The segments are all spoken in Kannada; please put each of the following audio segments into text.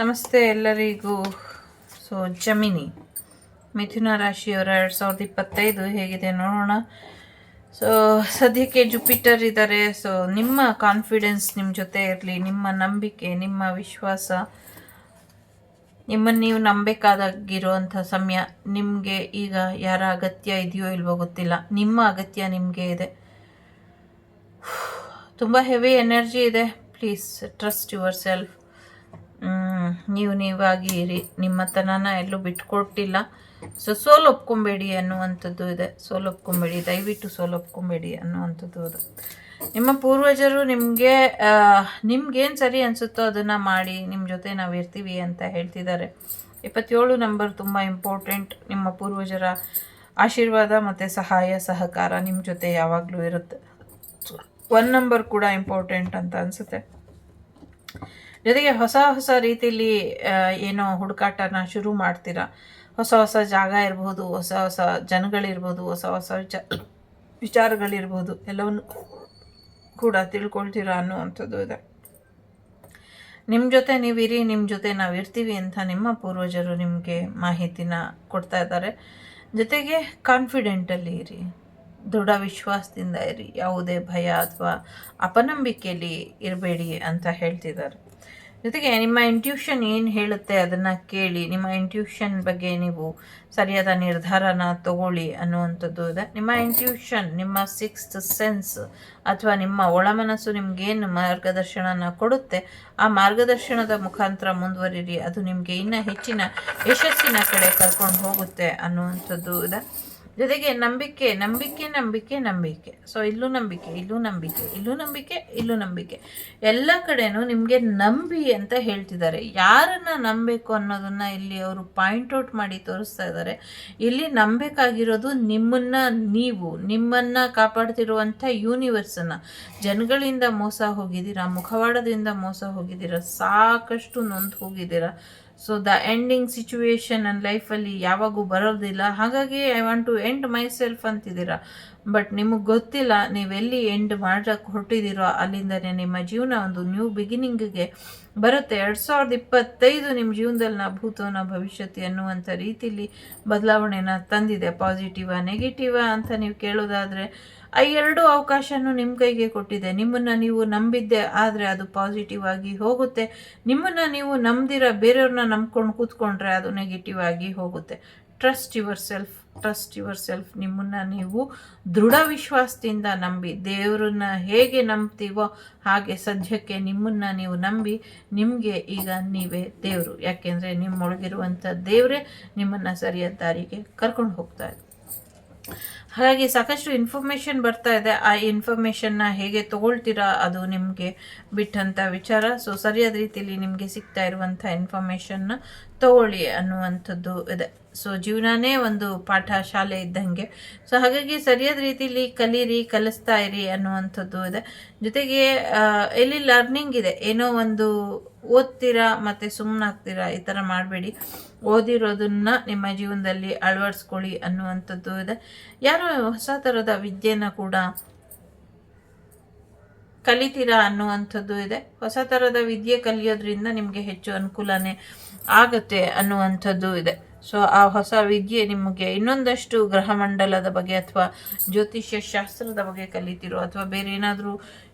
ನಮಸ್ತೆ ಎಲ್ಲರಿಗೂ. So, Gemini. ಮಿಥುನ ರಾಶಿಯವರ ಎರಡು ಸಾವಿರದ ಇಪ್ಪತ್ತೈದು ಹೇಗಿದೆ ನೋಡೋಣ. ಸೊ, ಸದ್ಯಕ್ಕೆ ಜುಪಿಟರ್ ಇದ್ದಾರೆ. ಸೊ, ನಿಮ್ಮ ಕಾನ್ಫಿಡೆನ್ಸ್ ನಿಮ್ಮ ಜೊತೆ ಇರಲಿ. ನಿಮ್ಮ ನಂಬಿಕೆ, ನಿಮ್ಮ ವಿಶ್ವಾಸ. ನಿಮ್ಮನ್ನು ನೀವು ನಂಬೇಕಾದಾಗಿರುವಂಥ ಸಮಯ ನಿಮಗೆ ಈಗ ಯಾರ ಅಗತ್ಯ ಇದೆಯೋ ಇಲ್ವೋ ಗೊತ್ತಿಲ್ಲ. ನಿಮ್ಮ ಅಗತ್ಯ ನಿಮಗೆ ಇದೆ. ತುಂಬ ಹೆವಿ ಎನರ್ಜಿ ಇದೆ. ಪ್ಲೀಸ್ ಟ್ರಸ್ಟ್ ಯುವರ್ ಸೆಲ್ಫ್ ನೀವು ನೀವಾಗಿ ಇರಿ. ನಿಮ್ಮತನನ ಎಲ್ಲೂ ಬಿಟ್ಕೊಟ್ಟಿಲ್ಲ. ಸೊ ಸೋಲು ಒಪ್ಕೊಬೇಡಿ ಅನ್ನುವಂಥದ್ದು ಇದೆ. ಸೋಲು ದಯವಿಟ್ಟು ಸೋಲು ಅನ್ನುವಂಥದ್ದು ಇದೆ ನಿಮ್ಮ ಪೂರ್ವಜರು ನಿಮಗೆ ನಿಮ್ಗೇನು ಸರಿ ಅನಿಸುತ್ತೋ ಅದನ್ನು ಮಾಡಿ ನಿಮ್ಮ ಜೊತೆ ನಾವು ಇರ್ತೀವಿ ಅಂತ ಹೇಳ್ತಿದ್ದಾರೆ. ಇಪ್ಪತ್ತೇಳು ನಂಬರ್ ತುಂಬ ಇಂಪಾರ್ಟೆಂಟ್. ನಿಮ್ಮ ಪೂರ್ವಜರ ಆಶೀರ್ವಾದ ಮತ್ತು ಸಹಾಯ, ಸಹಕಾರ ನಿಮ್ಮ ಜೊತೆ ಯಾವಾಗಲೂ ಇರುತ್ತೆ. ಒನ್ ನಂಬರ್ ಕೂಡ ಇಂಪಾರ್ಟೆಂಟ್ ಅಂತ ಅನಿಸುತ್ತೆ. ಜೊತೆಗೆ ಹೊಸ ಹೊಸ ರೀತಿಯಲ್ಲಿ ಏನೋ ಹುಡುಕಾಟನ ಶುರು ಮಾಡ್ತೀರಾ? ಹೊಸ ಹೊಸ ಜಾಗ ಇರ್ಬೋದು, ಹೊಸ ಹೊಸ ಜನಗಳಿರ್ಬೋದು, ಹೊಸ ಹೊಸ ವಿಚ, ವಿಚಾರಗಳಿರ್ಬೋದು, ಎಲ್ಲವನ್ನು ಕೂಡ ತಿಳ್ಕೊಳ್ತೀರಾ ಅನ್ನುವಂಥದ್ದು ಇದೆ. ನಿಮ್ಮ ಜೊತೆ ನೀವಿರಿ ನಿಮ್ಮ ಜೊತೆ ನಾವು ಇರ್ತೀವಿ ಅಂತ ನಿಮ್ಮ ಪೂರ್ವಜರು ನಿಮಗೆ ಮಾಹಿತಿನ ಕೊಡ್ತಾ ಇದ್ದಾರೆ. ಜೊತೆಗೆ ಕಾನ್ಫಿಡೆಂಟಲ್ಲಿ ಇರಿ, ದೃಢ ವಿಶ್ವಾಸದಿಂದ ಇರಿ, ಯಾವುದೇ ಭಯ ಅಥವಾ ಅಪನಂಬಿಕೆಯಲ್ಲಿ ಇರಬೇಡಿ ಅಂತ ಹೇಳ್ತಿದ್ದಾರೆ. ಜೊತೆಗೆ ನಿಮ್ಮ ಇಂಟ್ಯೂಷನ್ ಏನು ಹೇಳುತ್ತೆ ಅದನ್ನು ಕೇಳಿ, ನಿಮ್ಮ ಇಂಟ್ಯೂಷನ್ ಬಗ್ಗೆ ನೀವು ಸರಿಯಾದ ನಿರ್ಧಾರನ ತಗೊಳ್ಳಿ ಅನ್ನುವಂಥದ್ದು ಇದೆ. ನಿಮ್ಮ ಇಂಟ್ಯೂಷನ್ ನಿಮ್ಮ ಸಿಕ್ಸ್ತ್ ಸೆನ್ಸ್ ಅಥವಾ ನಿಮ್ಮ ಒಳಮನಸ್ಸು ನಿಮಗೇನು ಮಾರ್ಗದರ್ಶನನ ಕೊಡುತ್ತೆ, ಆ ಮಾರ್ಗದರ್ಶನದ ಮುಖಾಂತರ ಮುಂದುವರಿರಿ. ಅದು ನಿಮಗೆ ಇನ್ನೂ ಹೆಚ್ಚಿನ ಯಶಸ್ಸಿನ ಕಡೆ ಕರ್ಕೊಂಡು ಹೋಗುತ್ತೆ ಅನ್ನುವಂಥದ್ದು ಇದೆ. ಜೊತೆಗೆ ನಂಬಿಕೆ ನಂಬಿಕೆ ನಂಬಿಕೆ ನಂಬಿಕೆ. ಸೊ ಇಲ್ಲೂ ನಂಬಿಕೆ ಇಲ್ಲೂ ನಂಬಿಕೆ ಇಲ್ಲೂ ನಂಬಿಕೆ ಇಲ್ಲೂ ನಂಬಿಕೆ. ಎಲ್ಲ ಕಡೆನೂ ನಿಮಗೆ ನಂಬಿ ಅಂತ ಹೇಳ್ತಿದ್ದಾರೆ. ಯಾರನ್ನ ನಂಬಬೇಕು ಅನ್ನೋದನ್ನ ಇಲ್ಲಿ ಅವರು ಪಾಯಿಂಟ್ ಔಟ್ ಮಾಡಿ ತೋರಿಸ್ತಾ ಇದ್ದಾರೆ. ಇಲ್ಲಿ ನಂಬೇಕಾಗಿರೋದು ನಿಮ್ಮನ್ನ ನೀವು, ನಿಮ್ಮನ್ನ ಕಾಪಾಡ್ತಿರುವಂಥ ಯೂನಿವರ್ಸನ್ನು ಜನಗಳಿಂದ ಮೋಸ ಹೋಗಿದ್ದೀರಾ, ಮುಖವಾಡದಿಂದ ಮೋಸ ಹೋಗಿದ್ದೀರಾ, ಸಾಕಷ್ಟು ನೊಂದು ಹೋಗಿದ್ದೀರಾ. ಸೊ ದ ಎಂಡಿಂಗ್ ಸಿಚುವೇಶನ್ ನನ್ನ ಲೈಫಲ್ಲಿ ಯಾವಾಗೂ ಬರೋದಿಲ್ಲ. ಹಾಗಾಗಿ I want to end myself ಅಂತಿದ್ದೀರಾ? But ನಿಮಗೆ ಗೊತ್ತಿಲ್ಲ ನೀವೆಲ್ಲಿ ಎಂಡ್ ಮಾಡಕ್ಕೆ ಹೊರಟಿದ್ದೀರೋ ಅಲ್ಲಿಂದನೇ ನಿಮ್ಮ ಜೀವನ ಒಂದು ನ್ಯೂ ಬಿಗಿನಿಂಗ್ಗೆ ಬರುತ್ತೆ. ಎರಡು ಸಾವಿರದ ಇಪ್ಪತ್ತೈದು ನಿಮ್ಮ ಜೀವನದಲ್ಲಿ ನಾ ಭೂತೋನ ಭವಿಷ್ಯತಿ ಅನ್ನುವಂಥ ರೀತಿಲಿ ಬದಲಾವಣೆನ ತಂದಿದೆ. ಪಾಸಿಟಿವ ನೆಗೆಟಿವ ಅಂತ ನೀವು ಕೇಳೋದಾದರೆ, ಆ ಎರಡು ಅವಕಾಶನೂ ನಿಮ್ಮ ಕೈಗೆ ಕೊಟ್ಟಿದೆ. ನಿಮ್ಮನ್ನು ನೀವು ನಂಬಿದ್ದೆ ಆದರೆ ಅದು ಪಾಸಿಟಿವ್ ಆಗಿ ಹೋಗುತ್ತೆ. ನಿಮ್ಮನ್ನು ನೀವು ನಂಬ್ದಿರ ಬೇರೆಯವ್ರನ್ನ ನಂಬ್ಕೊಂಡು ಕೂತ್ಕೊಂಡ್ರೆ ಅದು ನೆಗೆಟಿವ್ ಆಗಿ ಹೋಗುತ್ತೆ. Trust yourself trust yourself ನಿಮ್ಮನ್ನು ನೀವು ದೃಢ ವಿಶ್ವಾಸದಿಂದ ನಂಬಿ, ದೇವರನ್ನ ಹೇಗೆ ನಂಬ್ತೀವೋ ಹಾಗೆ ಸದ್ಯಕ್ಕೆ ನಿಮ್ಮನ್ನು ನೀವು ನಂಬಿ, ನಿಮಗೆ ಈಗ ನೀವೇ ದೇವರು. ಯಾಕೆಂದರೆ ನಿಮ್ಮೊಳಗಿರುವಂಥ ದೇವರೇ ನಿಮ್ಮನ್ನು ಸರಿಯಾದ ದಾರಿಗೆ ಕರ್ಕೊಂಡು ಹೋಗ್ತಾ ಇದೆ ಹಾಗಾಗಿ ಸಾಕಷ್ಟು ಇನ್ಫಾರ್ಮೇಷನ್ ಬರ್ತಾ ಇದೆ. ಆ ಇನ್ಫಾರ್ಮೇಷನ್ನ ಹೇಗೆ ತಗೊಳ್ತೀರಾ ಅದು ನಿಮಗೆ ಬಿಟ್ಟಂಥ ವಿಚಾರ. ಸೊ ಸರಿಯಾದ ರೀತಿಯಲ್ಲಿ ನಿಮಗೆ ಸಿಗ್ತಾ ಇರುವಂಥ ಇನ್ಫಾರ್ಮೇಷನ್ನ ತಗೊಳ್ಳಿ ಅನ್ನುವಂಥದ್ದು ಇದೆ. ಸೊ ಜೀವನನೇ ಒಂದು ಪಾಠ ಶಾಲೆ ಇದ್ದಂಗೆ. ಸೊ ಹಾಗಾಗಿ ಸರಿಯಾದ ರೀತಿಯಲ್ಲಿ ಕಲೀರಿ, ಕಲಿಸ್ತಾ ಇರಿ ಅನ್ನುವಂಥದ್ದು ಇದೆ. ಜೊತೆಗೆ ಎಲ್ಲಿ ಲರ್ನಿಂಗ್ ಇದೆ? ಏನೋ ಒಂದು ಓದ್ತೀರಾ ಮತ್ತು ಸುಮ್ಮನಾಗ್ತೀರಾ ಈ ಥರ ಮಾಡಬೇಡಿ. ಓದಿರೋದನ್ನ ನಿಮ್ಮ ಜೀವನದಲ್ಲಿ ಅಳವಡಿಸ್ಕೊಳ್ಳಿ ಅನ್ನುವಂಥದ್ದು ಇದೆ. ಯಾರೋ ಹೊಸ ಥರದ ವಿದ್ಯೆನ ಕೂಡ ಕಲಿತೀರಾ ಅನ್ನುವಂಥದ್ದು ಇದೆ. ಹೊಸ ಥರದ ವಿದ್ಯೆ ಕಲಿಯೋದ್ರಿಂದ ನಿಮಗೆ ಹೆಚ್ಚು ಅನುಕೂಲನೇ ಆಗುತ್ತೆ ಅನ್ನುವಂಥದ್ದು ಇದೆ. ಸೊ ಆ ಹೊಸ ವಿದ್ಯೆ ನಿಮಗೆ ಇನ್ನೊಂದಷ್ಟು ಗ್ರಹಮಂಡಲದ ಬಗ್ಗೆ ಅಥವಾ ಜ್ಯೋತಿಷ್ಯ ಶಾಸ್ತ್ರದ ಬಗ್ಗೆ ಕಲಿತಿರೋ ಅಥವಾ ಬೇರೆ ಏನಾದರೂ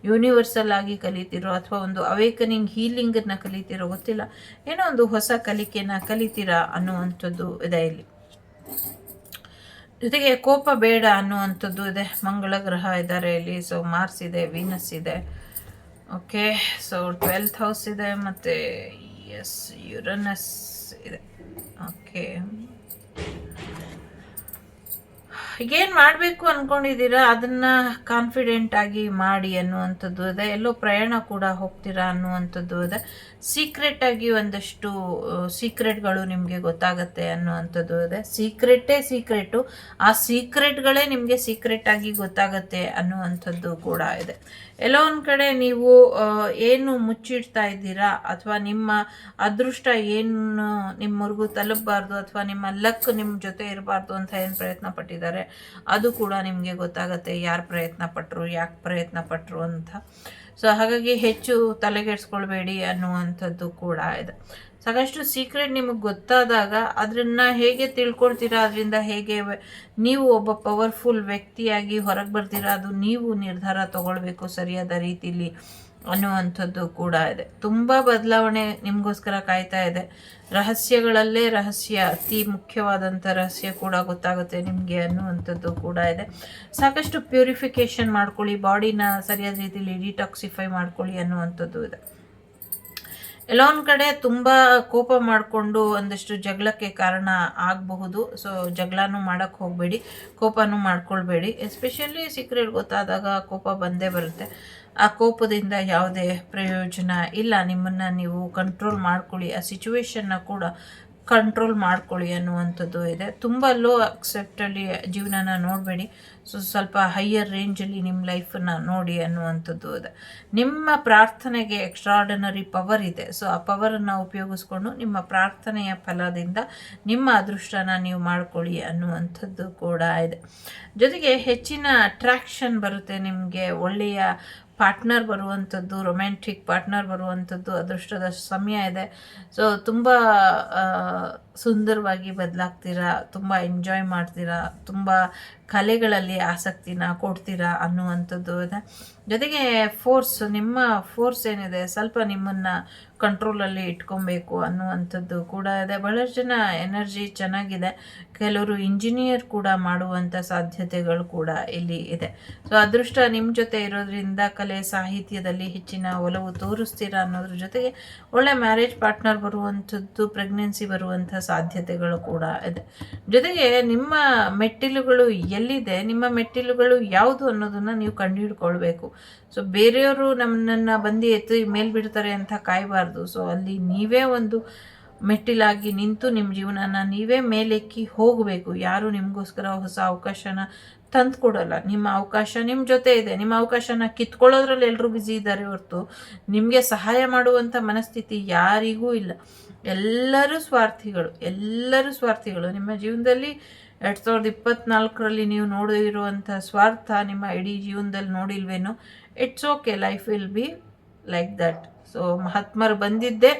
ಯೂನಿವರ್ಸಲ್ ಆಗಿ ಕಲಿತಿರೋ ಅಥವಾ ಒಂದು ಅವೇಕನಿಂಗ್ ಹೀಲಿಂಗನ್ನು ಕಲಿತಿರೋ ಗೊತ್ತಿಲ್ಲ, ಏನೋ ಒಂದು ಹೊಸ ಕಲಿಕೆನ ಕಲಿತೀರಾ ಅನ್ನುವಂಥದ್ದು ಇದೆ ಇಲ್ಲಿ. ಜೊತೆಗೆ ಕೋಪ ಬೇಡ ಅನ್ನುವಂಥದ್ದು ಇದೆ. ಮಂಗಳ ಗ್ರಹ ಇದ್ದಾರೆ ಇಲ್ಲಿ. ಸೊ ಮಾರ್ಸ್ ಇದೆ ವೀನಸ್ ಇದೆ. ಓಕೆ ಸೊ ಟ್ವೆಲ್ತ್ ಹೌಸ್ ಇದೆ ಮತ್ತು ಎಸ್ ಯುರನಸ್ ಇದೆ. ಓಕೆ. ಈಗೇನು ಮಾಡಬೇಕು ಅಂದ್ಕೊಂಡಿದ್ದೀರಾ ಅದನ್ನು ಕಾನ್ಫಿಡೆಂಟ್ ಆಗಿ ಮಾಡಿ ಅನ್ನುವಂಥದ್ದು ಇದೆ ಎಲ್ಲೋ ಪ್ರಯಾಣ ಕೂಡ ಹೋಗ್ತೀರಾ ಅನ್ನುವಂಥದ್ದು ಇದೆ ಸೀಕ್ರೆಟ್ ಆಗಿ ಒಂದಷ್ಟು ಸೀಕ್ರೆಟ್ಗಳು ನಿಮಗೆ ಗೊತ್ತಾಗತ್ತೆ ಅನ್ನುವಂಥದ್ದು ಇದೆ. ಸೀಕ್ರೆಟೇ ಸೀಕ್ರೆಟು ಆ ಸೀಕ್ರೆಟ್ಗಳೇ ನಿಮಗೆ ಸೀಕ್ರೆಟ್ ಆಗಿ ಗೊತ್ತಾಗತ್ತೆ ಅನ್ನುವಂಥದ್ದು ಕೂಡ ಇದೆ. ಎಲ್ಲೋ ಒಂದು ಕಡೆ ನೀವು ಏನು ಮುಚ್ಚಿಡ್ತಾ ಇದ್ದೀರಾ, ಅಥವಾ ನಿಮ್ಮ ಅದೃಷ್ಟ ಏನು ನಿಮ್ಮವರೆಗೂ ತಲುಪಬಾರ್ದು, ಅಥವಾ ನಿಮ್ಮ ಲಕ್ ನಿಮ್ಮ ಜೊತೆ ಇರಬಾರ್ದು ಅಂತ ಏನು ಪ್ರಯತ್ನ ಪಟ್ಟಿದ್ದಾರೆ, ಅದು ಕೂಡ ನಿಮಗೆ ಗೊತ್ತಾಗುತ್ತೆ ಯಾರು ಪ್ರಯತ್ನ ಪಟ್ಟರು ಯಾಕೆ ಪ್ರಯತ್ನ ಪಟ್ಟರು ಅಂತ. ಸೊ ಹಾಗಾಗಿ ಹೆಚ್ಚು ತಲೆಗೆಡ್ಸ್ಕೊಳ್ಬೇಡಿ ಅನ್ನುವಂಥದ್ದು ಕೂಡ ಇದೆ. ಸಾಕಷ್ಟು ಸೀಕ್ರೆಟ್ ನಿಮಗೆ ಗೊತ್ತಾದಾಗ ಅದನ್ನ ಹೇಗೆ ತಿಳ್ಕೊಳ್ತೀರಾ, ಅದರಿಂದ ಹೇಗೆ ನೀವು ಒಬ್ಬ ಪವರ್ಫುಲ್ ವ್ಯಕ್ತಿಯಾಗಿ ಹೊರಗೆ ಬರ್ತೀರಾ, ಅದು ನೀವು ನಿರ್ಧಾರ ತಗೊಳ್ಬೇಕು ಸರಿಯಾದ ರೀತಿಲಿ. ಅನ್ನುವಂಥದ್ದು ಕೂಡ ಇದೆ. ತುಂಬ ಬದಲಾವಣೆ ನಿಮಗೋಸ್ಕರ ಕಾಯ್ತಾ ಇದೆ. ರಹಸ್ಯಗಳಲ್ಲೇ ರಹಸ್ಯ, ಅತಿ ಮುಖ್ಯವಾದಂಥ ರಹಸ್ಯ ಕೂಡ ಗೊತ್ತಾಗುತ್ತೆ ನಿಮಗೆ ಅನ್ನುವಂಥದ್ದು ಕೂಡ ಇದೆ. ಸಾಕಷ್ಟು ಪ್ಯೂರಿಫಿಕೇಷನ್ ಮಾಡ್ಕೊಳ್ಳಿ, ಬಾಡಿನ ಸರಿಯಾದ ರೀತಿಯಲ್ಲಿ ಡಿಟಾಕ್ಸಿಫೈ ಮಾಡ್ಕೊಳ್ಳಿ ಅನ್ನುವಂಥದ್ದು ಇದೆ. ಎಲ್ಲ ಒಂದು ಕಡೆ ತುಂಬ ಕೋಪ ಮಾಡಿಕೊಂಡು ಒಂದಷ್ಟು ಜಗಳಕ್ಕೆ ಕಾರಣ ಆಗಬಹುದು. ಸೊ ಜಗಳನೂ ಮಾಡೋಕ್ಕೆ ಹೋಗಬೇಡಿ, ಕೋಪನೂ ಮಾಡ್ಕೊಳ್ಬೇಡಿ. ಎಸ್ಪೆಷಲಿ ಸೀಕ್ರೆಟ್ ಗೊತ್ತಾದಾಗ ಕೋಪ ಬಂದೇ ಬರುತ್ತೆ. ಆ ಕೋಪದಿಂದ ಯಾವುದೇ ಪ್ರಯೋಜನ ಇಲ್ಲ. ನಿಮ್ಮನ್ನು ನೀವು ಕಂಟ್ರೋಲ್ ಮಾಡ್ಕೊಳ್ಳಿ. ಆ ಸಿಚುವೇಶನ್ನ ಕೂಡ ಕಂಟ್ರೋಲ್ ಮಾಡ್ಕೊಳ್ಳಿ ಅನ್ನುವಂಥದ್ದು ಇದೆ. ತುಂಬ ಲೋ ಅಕ್ಸೆಪ್ಟಲ್ಲಿ ಜೀವನನ ನೋಡಬೇಡಿ. ಸೊ ಸ್ವಲ್ಪ ಹೈಯರ್ ರೇಂಜಲ್ಲಿ ನಿಮ್ಮ ಲೈಫನ್ನು ನೋಡಿ ಅನ್ನುವಂಥದ್ದು ಇದೆ. ನಿಮ್ಮ ಪ್ರಾರ್ಥನೆಗೆ ಎಕ್ಸ್ಟ್ರಾರ್ಡಿನರಿ ಪವರ್ ಇದೆ. ಸೊ ಆ ಪವರನ್ನು ಉಪಯೋಗಿಸ್ಕೊಂಡು ನಿಮ್ಮ ಪ್ರಾರ್ಥನೆಯ ಫಲದಿಂದ ನಿಮ್ಮ ಅದೃಷ್ಟನ ನೀವು ಮಾಡ್ಕೊಳ್ಳಿ ಅನ್ನುವಂಥದ್ದು ಕೂಡ ಇದೆ. ಜೊತೆಗೆ ಹೆಚ್ಚಿನ ಅಟ್ರ್ಯಾಕ್ಷನ್ ಬರುತ್ತೆ ನಿಮಗೆ ಒಳ್ಳೆಯ ಪಾರ್ಟ್ನರ್ ಬರುವಂಥದ್ದು ರೊಮ್ಯಾಂಟಿಕ್ ಪಾರ್ಟ್ನರ್ ಬರುವಂಥದ್ದು ಅದೃಷ್ಟದ ಸಮಯ ಇದೆ. ಸೊ ತುಂಬ ಸುಂದರವಾಗಿ ಬದಲಾಗ್ತೀರಾ, ತುಂಬ ಎಂಜಾಯ್ ಮಾಡ್ತೀರಾ, ತುಂಬ ಕಲೆಗಳಲ್ಲಿ ಆಸಕ್ತಿನ ಕೊಡ್ತೀರಾ ಅನ್ನುವಂಥದ್ದು ಇದೆ. ಜೊತೆಗೆ ಫೋರ್ಸ್ ನಿಮ್ಮ ಫೋರ್ಸ್ ಏನಿದೆ, ಸ್ವಲ್ಪ ನಿಮ್ಮನ್ನು ಕಂಟ್ರೋಲಲ್ಲಿ ಇಟ್ಕೊಬೇಕು ಅನ್ನುವಂಥದ್ದು ಕೂಡ ಇದೆ. ಬಹಳಷ್ಟು ಜನ ಎನರ್ಜಿ ಚೆನ್ನಾಗಿದೆ. ಕೆಲವರು ಇಂಜಿನಿಯರ್ ಕೂಡ ಮಾಡುವಂಥ ಸಾಧ್ಯತೆಗಳು ಕೂಡ ಇಲ್ಲಿ ಇದೆ. ಸೊ ಅದೃಷ್ಟ ನಿಮ್ಮ ಜೊತೆ ಇರೋದ್ರಿಂದ ಕಲೆ ಸಾಹಿತ್ಯದಲ್ಲಿ ಹೆಚ್ಚಿನ ಒಲವು ತೋರಿಸ್ತೀರಾ ಅನ್ನೋದ್ರ ಜೊತೆಗೆ ಒಳ್ಳೆ ಮ್ಯಾರೇಜ್ ಪಾರ್ಟ್ನರ್ ಬರುವಂಥದ್ದು ಪ್ರೆಗ್ನೆನ್ಸಿ ಬರುವಂಥ ಸಾಧ್ಯತೆಗಳು ಕೂಡ ಇದೆ. ಜೊತೆಗೆ ನಿಮ್ಮ ಮೆಟ್ಟಿಲುಗಳು ಎಲ್ಲಿದೆ, ನಿಮ್ಮ ಮೆಟ್ಟಿಲುಗಳು ಯಾವುದು ಅನ್ನೋದನ್ನು ನೀವು ಕಂಡುಹಿಡ್ಕೊಳ್ಬೇಕು. ಸೊ ಬೇರೆಯವರು ನಮ್ಮನ್ನು ಬಂದು ಎತ್ತಿ ಮೇಲ್ ಬಿಡ್ತಾರೆ ಅಂತ ಕಾಯಬಾರ್ದು. ಸೊ ಅಲ್ಲಿ ನೀವೇ ಒಂದು ಮೆಟ್ಟಿಲಾಗಿ ನಿಂತು ನಿಮ್ಮ ಜೀವನನ ನೀವೇ ಮೇಲೆಕ್ಕಿ ಹೋಗಬೇಕು. ಯಾರು ನಿಮಗೋಸ್ಕರ ಹೊಸ ಅವಕಾಶನ ತಂದು ಕೊಡಲ್ಲ. ನಿಮ್ಮ ಅವಕಾಶ ನಿಮ್ಮ ಜೊತೆ ಇದೆ. ನಿಮ್ಮ ಅವಕಾಶನ ಕಿತ್ಕೊಳ್ಳೋದ್ರಲ್ಲಿ ಎಲ್ಲರೂ ಬ್ಯುಸಿ ಇದ್ದಾರೆ ಹೊರತು. ನಿಮಗೆ ಸಹಾಯ ಮಾಡುವಂಥ ಮನಸ್ಥಿತಿ ಯಾರಿಗೂ ಇಲ್ಲ. ಎಲ್ಲರೂ ಸ್ವಾರ್ಥಿಗಳು. ಎಲ್ಲರೂ ಸ್ವಾರ್ಥಿಗಳು. ನಿಮ್ಮ ಜೀವನದಲ್ಲಿ ಎರಡು ಸಾವಿರದ ಇಪ್ಪತ್ನಾಲ್ಕರಲ್ಲಿ ನೀವು ನೋಡಿರುವಂಥ ಸ್ವಾರ್ಥ ನಿಮ್ಮ ಇಡೀ ಜೀವನದಲ್ಲಿ ನೋಡಿಲ್ವೇನೋ it's okay life will be like that so ಮಹಾತ್ಮರು ಬಂದಿದ್ದೇ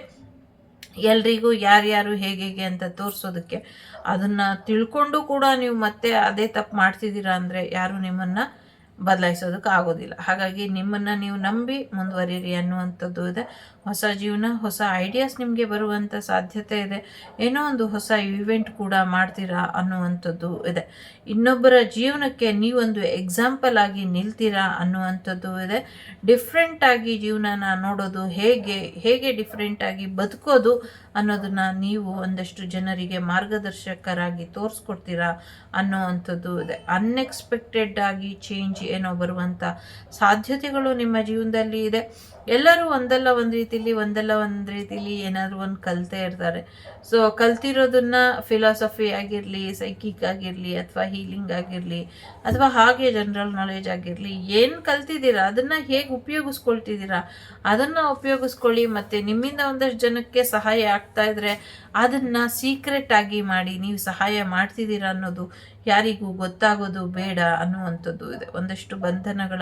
ಎಲ್ರಿಗೂ ಯಾರ್ಯಾರು ಹೇಗೆ ಹೇಗೆ ಅಂತ ತೋರಿಸೋದಕ್ಕೆ. ಅದನ್ನು ತಿಳ್ಕೊಂಡು ಕೂಡ ನೀವು ಮತ್ತೆ ಅದೇ ತಪ್ಪು ಮಾಡ್ತಿದ್ದೀರಾ ಅಂದರೆ ಯಾರು ನಿಮ್ಮನ್ನು ಬದಲಾಯಿಸೋದಕ್ಕೆ ಆಗೋದಿಲ್ಲ. ಹಾಗಾಗಿ ನಿಮ್ಮನ್ನು ನೀವು ನಂಬಿ ಮುಂದುವರಿಯಿರಿ ಅನ್ನುವಂಥದ್ದು ಇದೆ. ಹೊಸ ಜೀವನ, ಹೊಸ ಐಡಿಯಾಸ್ ನಿಮಗೆ ಬರುವಂಥ ಸಾಧ್ಯತೆ ಇದೆ. ಏನೋ ಒಂದು ಹೊಸ ಇವೆಂಟ್ ಕೂಡ ಮಾಡ್ತೀರಾ ಅನ್ನುವಂಥದ್ದು ಇದೆ. ಇನ್ನೊಬ್ಬರ ಜೀವನಕ್ಕೆ ನೀವೊಂದು ಎಕ್ಸಾಂಪಲ್ ಆಗಿ ನಿಲ್ತೀರಾ ಅನ್ನುವಂಥದ್ದು ಇದೆ. ಡಿಫ್ರೆಂಟಾಗಿ ಜೀವನನ ನೋಡೋದು ಹೇಗೆ ಹೇಗೆ ಡಿಫ್ರೆಂಟಾಗಿ ಬದುಕೋದು ಅನ್ನೋದನ್ನ ನೀವು ಒಂದಷ್ಟು ಜನರಿಗೆ ಮಾರ್ಗದರ್ಶಕರಾಗಿ ತೋರಿಸ್ಕೊಡ್ತೀರಾ ಅನ್ನೋವಂಥದ್ದು ಇದೆ. ಅನ್ಎಕ್ಸ್ಪೆಕ್ಟೆಡ್ ಆಗಿ ಚೇಂಜ್ ಏನೋ ಬರುವಂಥ ಸಾಧ್ಯತೆಗಳು ನಿಮ್ಮ ಜೀವನದಲ್ಲಿ ಇದೆ. ಎಲ್ಲರೂ ಒಂದಲ್ಲ ಒಂದು ರೀತಿಲಿ, ಒಂದಲ್ಲ ಒಂದು ರೀತಿಲಿ ಏನಾದರೂ ಒಂದು ಕಲ್ತೇ ಇರ್ತಾರೆ. ಸೊ ಕಲ್ತಿರೋದನ್ನ ಫಿಲಾಸಫಿ ಆಗಿರಲಿ ಸೈಕಿಕ್ ಆಗಿರಲಿ, ಅಥವಾ ಹೀಲಿಂಗ್ ಆಗಿರಲಿ, ಅಥವಾ ಹಾಗೆ ಜನರಲ್ ನಾಲೆಜ್ ಆಗಿರಲಿ, ಏನು ಕಲ್ತಿದ್ದೀರಾ, ಅದನ್ನು ಹೇಗೆ ಉಪಯೋಗಿಸ್ಕೊಳ್ತಿದ್ದೀರಾ, ಅದನ್ನು ಉಪಯೋಗಿಸ್ಕೊಳ್ಳಿ, ಮತ್ತು ನಿಮ್ಮಿಂದ ಒಂದಷ್ಟು ಜನಕ್ಕೆ ಸಹಾಯ ಆಗ್ತಾ ಇದ್ರೆ ಅದನ್ನು ಸೀಕ್ರೆಟ್ ಆಗಿ ಮಾಡಿ, ನೀವು ಸಹಾಯ ಮಾಡ್ತಿದ್ದೀರಾ ಅನ್ನೋದು ಯಾರಿಗೂ ಗೊತ್ತಾಗೋದು ಬೇಡ ಅನ್ನುವಂಥದ್ದು ಇದೆ. ಒಂದಷ್ಟು ಬಂಧನಗಳ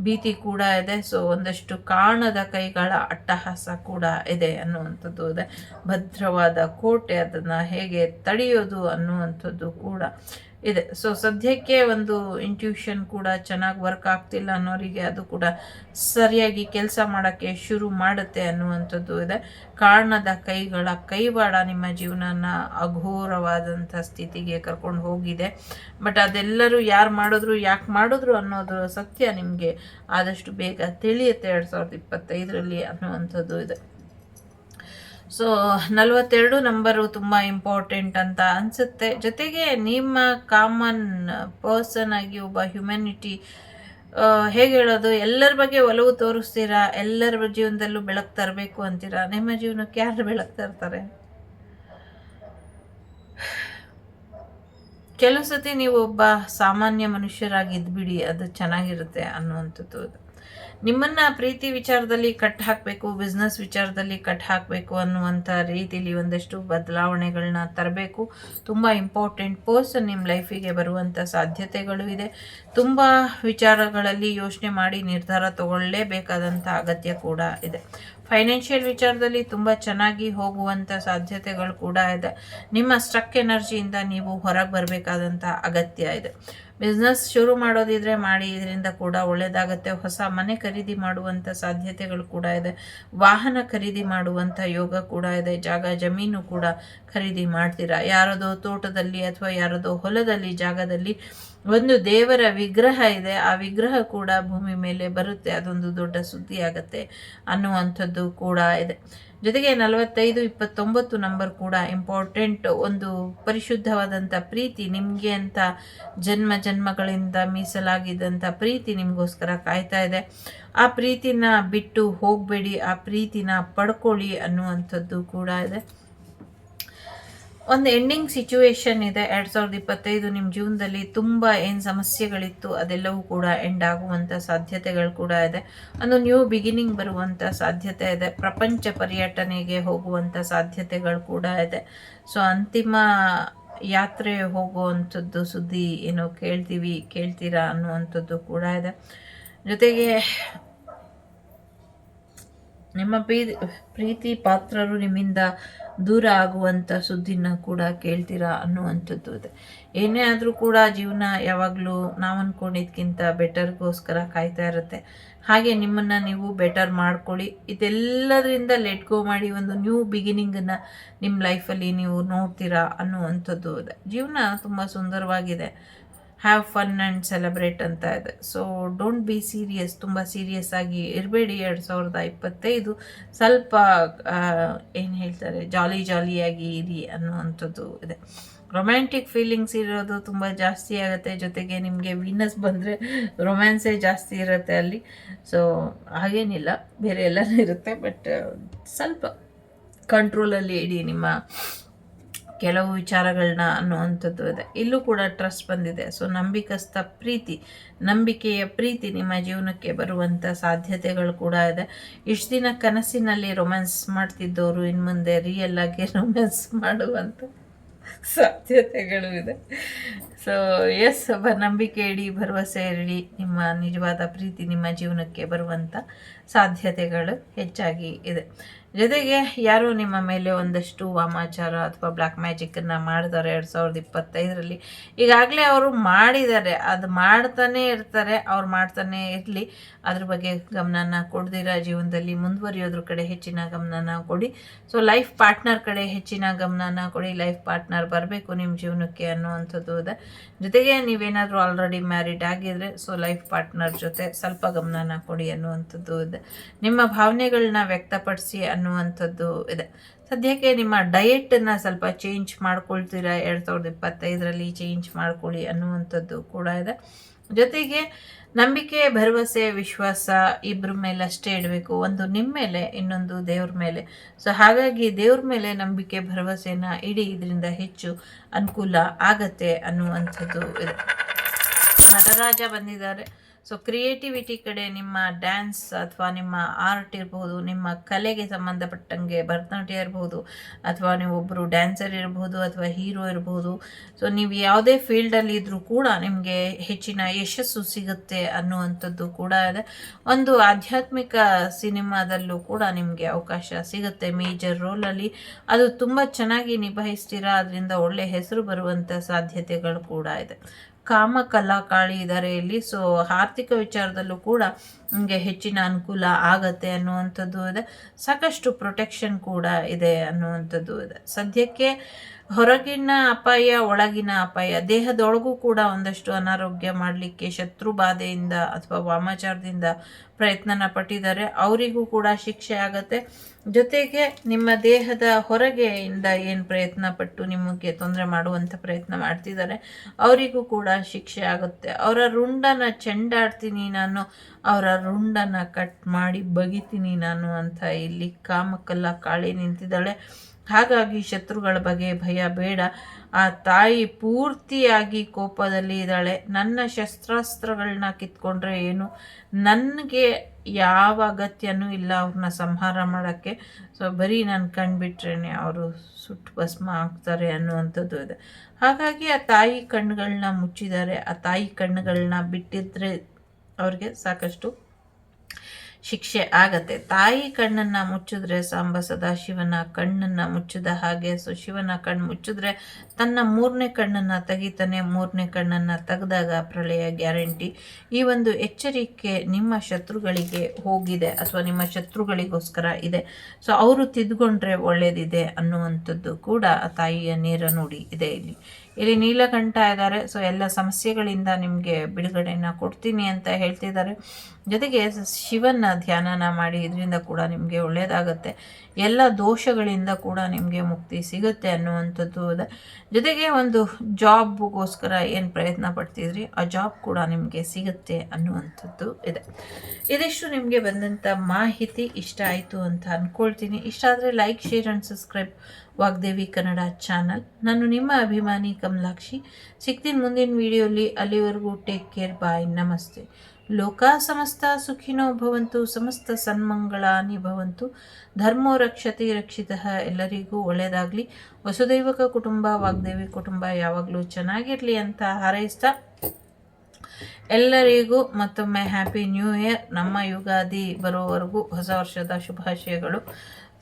ಭೀತಿ ಕೂಡ ಇದೆ. ಸೊ ಒಂದಷ್ಟು ಕಾಣದ ಕೈಗಳ ಅಟ್ಟಹಾಸ ಕೂಡ ಇದೆ ಅನ್ನುವಂಥದ್ದು ಇದೆ. ಭದ್ರವಾದ ಕೋಟೆ ಅದನ್ನು ಹೇಗೆ ತಡೆಯೋದು ಅನ್ನುವಂಥದ್ದು ಕೂಡ ಇದೆ. ಸೊ ಸದ್ಯಕ್ಕೆ ಒಂದು ಇಂಟ್ಯೂಷನ್ ಕೂಡ ಚೆನ್ನಾಗಿ ವರ್ಕ್ ಆಗ್ತಿಲ್ಲ ಅನ್ನೋರಿಗೆ ಅದು ಕೂಡ ಸರಿಯಾಗಿ ಕೆಲಸ ಮಾಡೋಕ್ಕೆ ಶುರು ಮಾಡುತ್ತೆ ಅನ್ನುವಂಥದ್ದು ಇದೆ. ಕಾರಣದ ಕೈಗಳ ಕೈವಾಡ ನಿಮ್ಮ ಜೀವನನ ಅಘೋರವಾದಂಥ ಸ್ಥಿತಿಗೆ ಕರ್ಕೊಂಡು ಹೋಗಿದೆ. ಬಟ್ ಅದೆಲ್ಲರೂ ಯಾರು ಮಾಡಿದ್ರು, ಯಾಕೆ ಮಾಡಿದ್ರು ಅನ್ನೋದು ಸತ್ಯ ನಿಮಗೆ ಆದಷ್ಟು ಬೇಗ ತಿಳಿಯುತ್ತೆ ಎರಡು ಸಾವಿರದ ಇಪ್ಪತ್ತೈದರಲ್ಲಿ ಅನ್ನುವಂಥದ್ದು ಇದೆ. ಸೊ ನಲವತ್ತೆರಡು ನಂಬರು ತುಂಬ ಇಂಪಾರ್ಟೆಂಟ್ ಅಂತ ಅನಿಸುತ್ತೆ. ಜೊತೆಗೆ ನಿಮ್ಮ ಕಾಮನ್ ಪರ್ಸನ್ ಆಗಿ ಒಬ್ಬ ಹ್ಯುಮ್ಯಾನಿಟಿ ಹೇಗೆ ಹೇಳೋದು? ಎಲ್ಲರ ಬಗ್ಗೆ ಒಲವು ತೋರಿಸ್ತೀರಾ? ಎಲ್ಲರ ಜೀವನದಲ್ಲೂ ಬೆಳಕು ತರಬೇಕು ಅಂತೀರಾ? ನಿಮ್ಮ ಜೀವನಕ್ಕೆ ಯಾರು ಬೆಳಕು ತರ್ತಾರೆ? ಕೆಲವು ಸತಿ ನೀವು ಒಬ್ಬ ಸಾಮಾನ್ಯ ಮನುಷ್ಯರಾಗಿ ಇದ್ಬಿಡಿ ಅದು ಚೆನ್ನಾಗಿರುತ್ತೆ ಅನ್ನುವಂಥದ್ದು. ನಿಮ್ಮನ್ನ ಪ್ರೀತಿ ವಿಚಾರದಲ್ಲಿ ಕಟ್ ಹಾಕಬೇಕು ಬಿಸ್ನೆಸ್ ವಿಚಾರದಲ್ಲಿ ಕಟ್ ಹಾಕಬೇಕು ಅನ್ನುವಂಥ ರೀತಿಲಿ ಒಂದಷ್ಟು ಬದಲಾವಣೆಗಳನ್ನ ತರಬೇಕು. ತುಂಬ ಇಂಪಾರ್ಟೆಂಟ್ ಪೋಸ್ಟ್ ನಿಮ್ಮ ಲೈಫಿಗೆ ಬರುವಂಥ ಸಾಧ್ಯತೆಗಳು ಇದೆ. ತುಂಬ ವಿಚಾರಗಳಲ್ಲಿ ಯೋಚನೆ ಮಾಡಿ ನಿರ್ಧಾರ ತಗೊಳ್ಳೇಬೇಕಾದಂಥ ಅಗತ್ಯ ಕೂಡ ಇದೆ. ಫೈನಾನ್ಷಿಯಲ್ ವಿಚಾರದಲ್ಲಿ ತುಂಬ ಚೆನ್ನಾಗಿ ಹೋಗುವಂಥ ಸಾಧ್ಯತೆಗಳು ಕೂಡ ಇದೆ. ನಿಮ್ಮ ಸ್ಟ್ರಕ್ ಎನರ್ಜಿಯಿಂದ ನೀವು ಹೊರಗೆ ಬರಬೇಕಾದಂಥ ಅಗತ್ಯ ಇದೆ. ಬಿಸ್ನೆಸ್ ಶುರು ಮಾಡೋದಿದ್ರೆ ಮಾಡಿ, ಇದರಿಂದ ಕೂಡ ಒಳ್ಳೆಯದಾಗುತ್ತೆ ಹೊಸ ಮನೆ ಖರೀದಿ ಮಾಡುವಂಥ ಸಾಧ್ಯತೆಗಳು ಕೂಡ ಇದೆ. ವಾಹನ ಖರೀದಿ ಮಾಡುವಂಥ ಯೋಗ ಕೂಡ ಇದೆ. ಜಾಗ, ಜಮೀನು ಕೂಡ ಖರೀದಿ ಮಾಡ್ತೀರಾ? ಯಾರದೋ ತೋಟದಲ್ಲಿ ಅಥವಾ ಯಾರದೋ ಹೊಲದಲ್ಲಿ, ಜಾಗದಲ್ಲಿ ಒಂದು ದೇವರ ವಿಗ್ರಹ ಇದೆ. ಆ ವಿಗ್ರಹ ಕೂಡ ಭೂಮಿ ಮೇಲೆ ಬರುತ್ತೆ. ಅದೊಂದು ದೊಡ್ಡ ಸುದ್ದಿ ಆಗುತ್ತೆ ಅನ್ನುವಂಥದ್ದು ಕೂಡ ಇದೆ. ಜೊತೆಗೆ ನಲವತ್ತೈದು, ಇಪ್ಪತ್ತೊಂಬತ್ತು ನಂಬರ್ ಕೂಡ ಇಂಪಾರ್ಟೆಂಟ್ ಒಂದು ಪರಿಶುದ್ಧವಾದಂಥ ಪ್ರೀತಿ ನಿಮಗೆ ಅಂತ ಜನ್ಮ ಜನ್ಮಗಳಿಂದ ಮೀಸಲಾಗಿದ್ದಂಥ ಪ್ರೀತಿ ನಿಮಗೋಸ್ಕರ ಕಾಯ್ತಾ ಇದೆ. ಆ ಪ್ರೀತಿನ ಬಿಟ್ಟು ಹೋಗಬೇಡಿ, ಆ ಪ್ರೀತಿನ ಪಡ್ಕೊಳ್ಳಿ ಅನ್ನುವಂಥದ್ದು ಕೂಡ ಇದೆ. ಒಂದು ಎಂಡಿಂಗ್ ಸಿಚುವೇಶನ್ ಇದೆ. ಎರಡು ಸಾವಿರದ ಇಪ್ಪತ್ತೈದು ನಿಮ್ಮ ಜೀವನದಲ್ಲಿ ತುಂಬ ಏನು ಸಮಸ್ಯೆಗಳಿತ್ತು, ಅದೆಲ್ಲವೂ ಕೂಡ ಎಂಡ್ ಆಗುವಂಥ ಸಾಧ್ಯತೆಗಳು ಕೂಡ ಇದೆ. ಒಂದು ನ್ಯೂ ಬಿಗಿನಿಂಗ್ ಬರುವಂಥ ಸಾಧ್ಯತೆ ಇದೆ. ಪ್ರಪಂಚ ಪರ್ಯಟನೆಗೆ ಹೋಗುವಂಥ ಸಾಧ್ಯತೆಗಳು ಕೂಡ ಇದೆ. ಸೊ ಅಂತಿಮ ಯಾತ್ರೆ ಹೋಗುವಂಥದ್ದು ಸುದ್ದಿ ಏನೋ ಕೇಳ್ತೀವಿ, ಕೇಳ್ತೀರಾ ಅನ್ನುವಂಥದ್ದು ಕೂಡ ಇದೆ. ಜೊತೆಗೆ ನಿಮ್ಮ ಪ್ರೀತಿ ಪ್ರೀತಿ ಪಾತ್ರರು ನಿಮ್ಮಿಂದ ದೂರ ಆಗುವಂಥ ಸುದ್ದಿನ ಕೂಡ ಕೇಳ್ತೀರಾ ಅನ್ನುವಂಥದ್ದು ಇದೆ. ಏನೇ ಆದರೂ ಕೂಡ ಜೀವನ ಯಾವಾಗಲೂ ನಾವು ಅಂದ್ಕೊಂಡಿದ್ಕಿಂತ ಬೆಟರ್ಗೋಸ್ಕರ ಕಾಯ್ತಾ ಇರುತ್ತೆ. ಹಾಗೆ ನಿಮ್ಮನ್ನು ನೀವು ಬೆಟರ್ ಮಾಡ್ಕೊಳ್ಳಿ. ಇದೆಲ್ಲದರಿಂದ ಲೆಟ್ ಗೋ ಮಾಡಿ ಒಂದು ನ್ಯೂ ಬಿಗಿನಿಂಗನ್ನು ನಿಮ್ಮ ಲೈಫಲ್ಲಿ ನೀವು ನೋಡ್ತೀರಾ ಅನ್ನುವಂಥದ್ದು ಇದೆ. ಜೀವನ ತುಂಬ ಸುಂದರವಾಗಿದೆ. ಹ್ಯಾವ್ ಫನ್ ಆ್ಯಂಡ್ ಸೆಲೆಬ್ರೇಟ್ ಅಂತ ಇದೆ. ಸೊ ಡೋಂಟ್ ಬಿ ಸೀರಿಯಸ್ ತುಂಬ ಸೀರಿಯಸ್ ಆಗಿ ಇರಬೇಡಿ ಎರಡು ಸಾವಿರದ ಇಪ್ಪತ್ತೈದು. ಸ್ವಲ್ಪ ಏನು ಹೇಳ್ತಾರೆ? ಜಾಲಿ ಜಾಲಿಯಾಗಿ ಇರಿ ಅನ್ನುವಂಥದ್ದು ಇದೆ. ರೊಮ್ಯಾಂಟಿಕ್ ಫೀಲಿಂಗ್ಸ್ ಇರೋದು ತುಂಬ ಜಾಸ್ತಿ ಆಗುತ್ತೆ. ಜೊತೆಗೆ ನಿಮಗೆ ವೀನಸ್ ಬಂದರೆ ರೊಮ್ಯಾನ್ಸೇ ಜಾಸ್ತಿ ಇರುತ್ತೆ ಅಲ್ಲಿ. ಸೊ ಹಾಗೇನಿಲ್ಲ. ಬೇರೆ ಎಲ್ಲನೂ ಇರುತ್ತೆ. ಬಟ್ ಸ್ವಲ್ಪ ಕಂಟ್ರೋಲಲ್ಲಿ ಇಡಿ ನಿಮ್ಮ ಕೆಲವು ವಿಚಾರಗಳನ್ನ ಅನ್ನುವಂಥದ್ದು ಇದೆ. ಇಲ್ಲೂ ಕೂಡ ಟ್ರಸ್ಟ್ ಬಂದಿದೆ. ಸೊ ನಂಬಿಕಸ್ಥ ಪ್ರೀತಿ, ನಂಬಿಕೆಯ ಪ್ರೀತಿ ನಿಮ್ಮ ಜೀವನಕ್ಕೆ ಬರುವಂಥ ಸಾಧ್ಯತೆಗಳು ಕೂಡ ಇದೆ. ಇಷ್ಟು ದಿನ ಕನಸಿನಲ್ಲಿ ರೊಮ್ಯಾನ್ಸ್ ಮಾಡ್ತಿದ್ದವರು ಇನ್ನು ಮುಂದೆ ರಿಯಲ್ ಆಗಿ ರೊಮ್ಯಾನ್ಸ್ ಮಾಡುವಂಥ ಸಾಧ್ಯತೆಗಳು ಇದೆ. ಸೊ ಎಸ್ ನಂಬಿಕೆ ಇಡಿ ಭರವಸೆ ಇಡಿ ನಿಮ್ಮ ನಿಜವಾದ ಪ್ರೀತಿ ನಿಮ್ಮ ಜೀವನಕ್ಕೆ ಬರುವಂಥ ಸಾಧ್ಯತೆಗಳು ಹೆಚ್ಚಾಗಿ ಇದೆ. ಜೊತೆಗೆ ಯಾರು ನಿಮ್ಮ ಮೇಲೆ ಒಂದಷ್ಟು ವಾಮಾಚಾರ ಅಥವಾ ಬ್ಲ್ಯಾಕ್ ಮ್ಯಾಜಿಕ್ಕನ್ನು ಮಾಡಿದ್ದಾರೆ ಎರಡು ಸಾವಿರದ ಇಪ್ಪತ್ತೈದರಲ್ಲಿ. ಈಗಾಗಲೇ ಅವರು ಮಾಡಿದ್ದಾರೆ. ಅದು ಮಾಡ್ತಾನೇ ಇರ್ತಾರೆ. ಅವ್ರು ಮಾಡ್ತಾನೆ ಇರಲಿ. ಅದ್ರ ಬಗ್ಗೆ ಗಮನನ ಕೊಡ್ದಿರ? ಜೀವನದಲ್ಲಿ ಮುಂದುವರಿಯೋದ್ರ ಕಡೆ ಹೆಚ್ಚಿನ ಗಮನನ ಕೊಡಿ. ಸೊ ಲೈಫ್ ಪಾರ್ಟ್ನರ್ ಕಡೆ ಹೆಚ್ಚಿನ ಗಮನನ ಕೊಡಿ. ಲೈಫ್ ಪಾರ್ಟ್ನರ್ ಬರಬೇಕು ನಿಮ್ಮ ಜೀವನಕ್ಕೆ ಅನ್ನುವಂಥದ್ದು ಇದೆ. ಜೊತೆಗೆ ನೀವೇನಾದರೂ ಆಲ್ರೆಡಿ ಮ್ಯಾರಿಡ್ ಆಗಿದ್ರೆ ಸೊ ಲೈಫ್ ಪಾರ್ಟ್ನರ್ ಜೊತೆ ಸ್ವಲ್ಪ ಗಮನನ ಕೊಡಿ ಅನ್ನುವಂಥದ್ದು ಇದೆ. ನಿಮ್ಮ ಭಾವನೆಗಳನ್ನ ವ್ಯಕ್ತಪಡಿಸಿ ಅನ್ನುವಂಥದ್ದು ಇದೆ. ಸದ್ಯಕ್ಕೆ ನಿಮ್ಮ ಡಯೆಟನ್ನು ಸ್ವಲ್ಪ ಚೇಂಜ್ ಮಾಡ್ಕೊಳ್ತೀರಾ? ಎರಡು ಸಾವಿರದ ಇಪ್ಪತ್ತೈದರಲ್ಲಿ ಚೇಂಜ್ ಮಾಡ್ಕೊಳ್ಳಿ ಅನ್ನುವಂಥದ್ದು ಕೂಡ ಇದೆ. ಜೊತೆಗೆ ನಂಬಿಕೆ, ಭರವಸೆ, ವಿಶ್ವಾಸ ಇಬ್ಬರ ಮೇಲೆ ಅಷ್ಟೇ ಇಡಬೇಕು. ಒಂದು ನಿಮ್ಮ ಮೇಲೆ, ಇನ್ನೊಂದು ದೇವ್ರ ಮೇಲೆ. ಸೊ ಹಾಗಾಗಿ ದೇವ್ರ ಮೇಲೆ ನಂಬಿಕೆ, ಭರವಸೆನ ಇಡಿ. ಇದರಿಂದ ಹೆಚ್ಚು ಅನುಕೂಲ ಆಗತ್ತೆ ಅನ್ನುವಂಥದ್ದು ಇದೆ. ನಟರಾಜ ಬಂದಿದ್ದಾರೆ. ಸೊ ಕ್ರಿಯೇಟಿವಿಟಿ ಕಡೆ ನಿಮ್ಮ ಡ್ಯಾನ್ಸ್ ಅಥವಾ ನಿಮ್ಮ ಆರ್ಟ್ ಇರ್ಬೋದು ನಿಮ್ಮ ಕಲೆಗೆ ಸಂಬಂಧಪಟ್ಟಂಗೆ ಭರತನಾಟ್ಯ ಇರ್ಬೋದು ಅಥವಾ ನೀವು ಒಬ್ಬರು ಡ್ಯಾನ್ಸರ್ ಇರ್ಬೋದು ಅಥವಾ ಹೀರೋ ಇರ್ಬೋದು ಸೊ ನೀವು ಯಾವುದೇ ಫೀಲ್ಡಲ್ಲಿ ಇದ್ದರೂ ಕೂಡ ನಿಮಗೆ ಹೆಚ್ಚಿನ ಯಶಸ್ಸು ಸಿಗುತ್ತೆ ಅನ್ನುವಂಥದ್ದು ಕೂಡ ಇದೆ. ಒಂದು ಆಧ್ಯಾತ್ಮಿಕ ಸಿನಿಮಾದಲ್ಲೂ ಕೂಡ ನಿಮಗೆ ಅವಕಾಶ ಸಿಗುತ್ತೆ ಮೇಜರ್ ರೋಲಲ್ಲಿ ಅದು ತುಂಬ ಚೆನ್ನಾಗಿ ನಿಭಾಯಿಸ್ತೀರಾ, ಅದರಿಂದ ಒಳ್ಳೆ ಹೆಸರು ಬರುವಂಥ ಸಾಧ್ಯತೆಗಳು ಕೂಡ ಇದೆ. ಕಾಮ ಕಲಾಕಾಳಿ ಇದ್ದಾರೆ ಇಲ್ಲಿ. ಸೊ ಆರ್ಥಿಕ ವಿಚಾರದಲ್ಲೂ ಕೂಡ ನಿಮಗೆ ಹೆಚ್ಚಿನ ಅನುಕೂಲ ಆಗತ್ತೆ ಅನ್ನುವಂಥದ್ದು ಇದೆ. ಸಾಕಷ್ಟು ಪ್ರೊಟೆಕ್ಷನ್ ಕೂಡ ಇದೆ ಅನ್ನುವಂಥದ್ದು ಇದೆ. ಸದ್ಯಕ್ಕೆ ಹೊರಗಿನ ಅಪಾಯ, ಒಳಗಿನ ಅಪಾಯ, ದೇಹದೊಳಗೂ ಕೂಡ ಒಂದಷ್ಟು ಅನಾರೋಗ್ಯ ಮಾಡಲಿಕ್ಕೆ ಶತ್ರು ಬಾಧೆಯಿಂದ ಅಥವಾ ವಾಮಾಚಾರದಿಂದ ಪ್ರಯತ್ನನ ಪಟ್ಟಿದ್ದಾರೆ. ಅವರಿಗೂ ಕೂಡ ಶಿಕ್ಷೆ ಆಗತ್ತೆ. ಜೊತೆಗೆ ನಿಮ್ಮ ದೇಹದ ಹೊರಗೆಯಿಂದ ಏನು ಪ್ರಯತ್ನ ಪಟ್ಟು ನಿಮಗೆ ತೊಂದರೆ ಮಾಡುವಂಥ ಪ್ರಯತ್ನ ಮಾಡ್ತಿದ್ದಾರೆ, ಅವರಿಗೂ ಕೂಡ ಶಿಕ್ಷೆ ಆಗುತ್ತೆ. ಅವರ ರುಂಡನ ಚೆಂಡಾಡ್ತೀನಿ ನಾನು, ಅವರ ರುಂಡನ ಕಟ್ ಮಾಡಿ ಬಗಿತೀನಿ ನಾನು ಅಂತ ಇಲ್ಲಿ ಕಾಮಕಲ್ಲ ಕಾಳಿ ನಿಂತಿದ್ದಾಳೆ. ಹಾಗಾಗಿ ಶತ್ರುಗಳ ಬಗ್ಗೆ ಭಯ ಬೇಡ. ಆ ತಾಯಿ ಪೂರ್ತಿಯಾಗಿ ಕೋಪದಲ್ಲಿ ಇದ್ದಾಳೆ. ನನ್ನ ಶಸ್ತ್ರಾಸ್ತ್ರಗಳನ್ನ ಕಿತ್ಕೊಂಡ್ರೆ ಏನು? ನನಗೆ ಯಾವ ಅಗತ್ಯನೂ ಇಲ್ಲ ಅವ್ರನ್ನ ಸಂಹಾರ ಮಾಡೋಕ್ಕೆ. ಸೊ ಬರೀ ನಾನು ಕಂಡುಬಿಟ್ರೇನೆ ಅವರು ಸುಟ್ಟು ಭಸ್ಮ ಆಗ್ತಾರೆ ಅನ್ನುವಂಥದ್ದು ಇದೆ. ಹಾಗಾಗಿ ಆ ತಾಯಿ ಕಣ್ಣುಗಳನ್ನ ಮುಚ್ಚಿದ್ದಾರೆ. ಆ ತಾಯಿ ಕಣ್ಣುಗಳನ್ನ ಬಿಟ್ಟಿದ್ರೆ ಅವ್ರಿಗೆ ಸಾಕಷ್ಟು ಶಿಕ್ಷೆ ಆಗತ್ತೆ. ತಾಯಿ ಕಣ್ಣನ್ನು ಮುಚ್ಚಿದ್ರೆ ಸಾಂಬ ಸದಾಶಿವನ ಕಣ್ಣನ್ನು ಮುಚ್ಚಿದ ಹಾಗೆ. ಸೊ, ಶಿವನ ಕಣ್ಣು ಮುಚ್ಚಿದ್ರೆ ತನ್ನ ಮೂರನೇ ಕಣ್ಣನ್ನು ತೆಗಿತಾನೆ. ಮೂರನೇ ಕಣ್ಣನ್ನು ತೆಗೆದಾಗ ಪ್ರಳಯ ಗ್ಯಾರಂಟಿ. ಈ ಒಂದು ಎಚ್ಚರಿಕೆ ನಿಮ್ಮ ಶತ್ರುಗಳಿಗೆ ಹೋಗಿದೆ ಅಥವಾ ನಿಮ್ಮ ಶತ್ರುಗಳಿಗೋಸ್ಕರ ಇದೆ. ಸೊ, ಅವರು ತಿದ್ಕೊಂಡ್ರೆ ಒಳ್ಳೆಯದಿದೆ ಅನ್ನುವಂಥದ್ದು ಕೂಡ ಆ ತಾಯಿಯ ನೇರ ನೋಡಿ ಇದೆ ಇಲ್ಲಿ. ಇಲ್ಲಿ ನೀಲಕಂಠ ಇದ್ದಾರೆ. ಸೊ ಎಲ್ಲ ಸಮಸ್ಯೆಗಳಿಂದ ನಿಮಗೆ ಬಿಡುಗಡೆನ ಕೊಡ್ತೀನಿ ಅಂತ ಹೇಳ್ತಿದ್ದಾರೆ. ಜೊತೆಗೆ ಶಿವನ ಧ್ಯಾನನ ಮಾಡಿ ಇದರಿಂದ ಕೂಡ ನಿಮಗೆ ಒಳ್ಳೆಯದಾಗುತ್ತೆ ಎಲ್ಲ ದೋಷಗಳಿಂದ ಕೂಡ ನಿಮಗೆ ಮುಕ್ತಿ ಸಿಗುತ್ತೆ ಅನ್ನುವಂಥದ್ದು ಇದೆ. ಜೊತೆಗೆ ಒಂದು ಜಾಬ್ಗೋಸ್ಕರ ಏನು ಪ್ರಯತ್ನ ಪಡ್ತಿದ್ರಿ? ಆ ಜಾಬ್ ಕೂಡ ನಿಮಗೆ ಸಿಗುತ್ತೆ ಅನ್ನುವಂಥದ್ದು ಇದೆ. ಇದಿಷ್ಟು ನಿಮಗೆ ಬಂದಂಥ ಮಾಹಿತಿ ಇಷ್ಟ ಆಯಿತು ಅಂತ ಅಂದ್ಕೊಳ್ತೀನಿ ಇಷ್ಟ ಆದರೆ like share and subscribe Vagdevi Kannada channel. ನಾನು ನಿಮ್ಮ ಅಭಿಮಾನಿ ಕಮಲಾಕ್ಷಿ. ಸಿಗ್ತೀನಿ ಮುಂದಿನ ವಿಡಿಯೋಲಿ ಅಲ್ಲಿವರೆಗೂ ಟೇಕ್ ಕೇರ್ ಬಾಯ್ ನಮಸ್ತೆ. ಲೋಕ ಸಮಸ್ತ ಸುಖಿನೋ ಭವಂತು, ಸಮಸ್ತ ಸನ್ಮಂಗಳಾನಿ ಭವಂತು. ಧರ್ಮೋ ರಕ್ಷತೆ ರಕ್ಷಿತ ಎಲ್ಲರಿಗೂ ಒಳ್ಳೆಯದಾಗಲಿ ವಸುದೈವಕ ಕುಟುಂಬ, ವಾಗ್ದೇವಿ ಕುಟುಂಬ ಯಾವಾಗಲೂ ಚೆನ್ನಾಗಿರಲಿ ಅಂತ ಹಾರೈಸ್ತಾ. ಎಲ್ಲರಿಗೂ ಮತ್ತೊಮ್ಮೆ ಹ್ಯಾಪಿ ನ್ಯೂ ಇಯರ್ ನಮ್ಮ ಯುಗಾದಿ ಬರೋವರೆಗೂ ಹೊಸ ವರ್ಷದ ಶುಭಾಶಯಗಳು.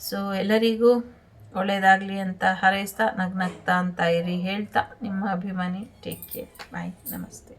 ಸೊ ಎಲ್ಲರಿಗೂ ಒಳ್ಳೇದಾಗಲಿ ಅಂತ ಹಾರೈಸ್ತಾ ನಗ್ನಗ್ತಾ ಅಂತ ಇರಿ ಹೇಳ್ತಾ ನಿಮ್ಮ ಅಭಿಮಾನಿ ಟೇಕ್ ಕೇರ್ ಬಾಯ್ ನಮಸ್ತೆ.